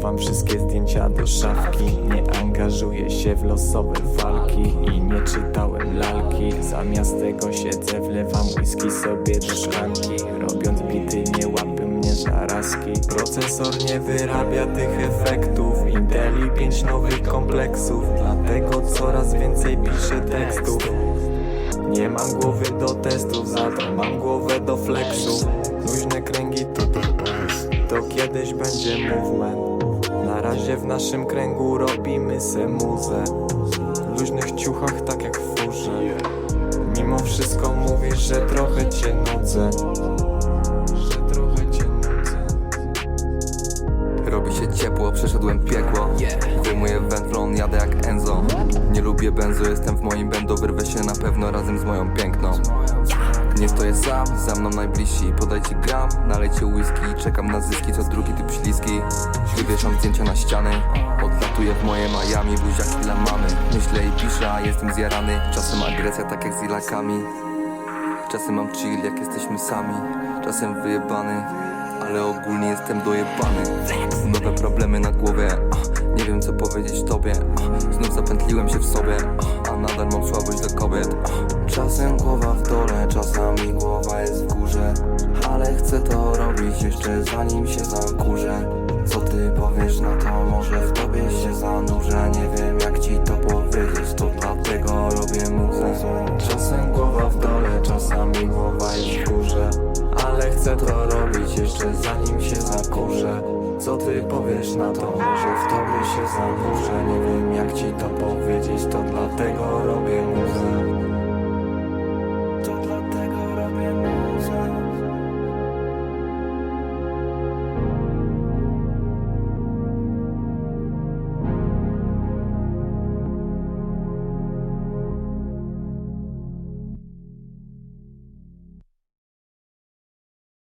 Chowam wszystkie zdjęcia do szafki. Nie angażuję się w losowe walki I nie czytałem lalki. Zamiast tego siedzę, wlewam whisky sobie do szklanki. Robiąc bity nie łapy mnie zarazki. Procesor nie wyrabia tych efektów. Inteli pięć nowych kompleksów. Dlatego coraz więcej piszę tekstów. Nie mam głowy do testów, za to mam głowę do flexu Luźne kręgi to to kiedyś będzie movement razie w naszym kręgu robimy se muzę. W luźnych ciuchach tak jak w furze. Mimo wszystko mówisz, że trochę cię nudzę. Że trochę cię nudzę. Robi się ciepło, przeszedłem piekło. Wyjmuję wędrą, jadę jak Enzo. Nie lubię benzo, jestem w moim będą Wyrwę się na pewno razem z moją piękną Nie stoję sam, za mną najbliżsi. Podajcie gram, nalejcie whisky. Czekam na zyski, co drugi typ śliski. Wywieszam zdjęcia na ściany. Odlatuję w moje Miami, buziaki dla mamy. Myślę i piszę, a jestem zjarany. Czasem agresja tak jak z ilakami Czasem mam chill, jak jesteśmy sami. Czasem wyjebany, ale ogólnie jestem dojebany. Nowe problemy na głowie, nie wiem co powiedzieć tobie. Znów zapętliłem się w sobie, ah, a nadal mam słabość do czasami głowa jest w górze Ale chcę to robić jeszcze zanim się zakurzę. Co ty powiesz na to, może w tobie się zanurzę? Nie wiem jak ci to powiedzieć, to dlatego robię muzę. Czasem głowa w dole, czasami głowa jest w górze Ale chcę to robić jeszcze zanim się zakurzę. Co ty powiesz na to? Może w tobie się zanurzę? Nie wiem jak ci to powiedzieć, to dlatego robię muzę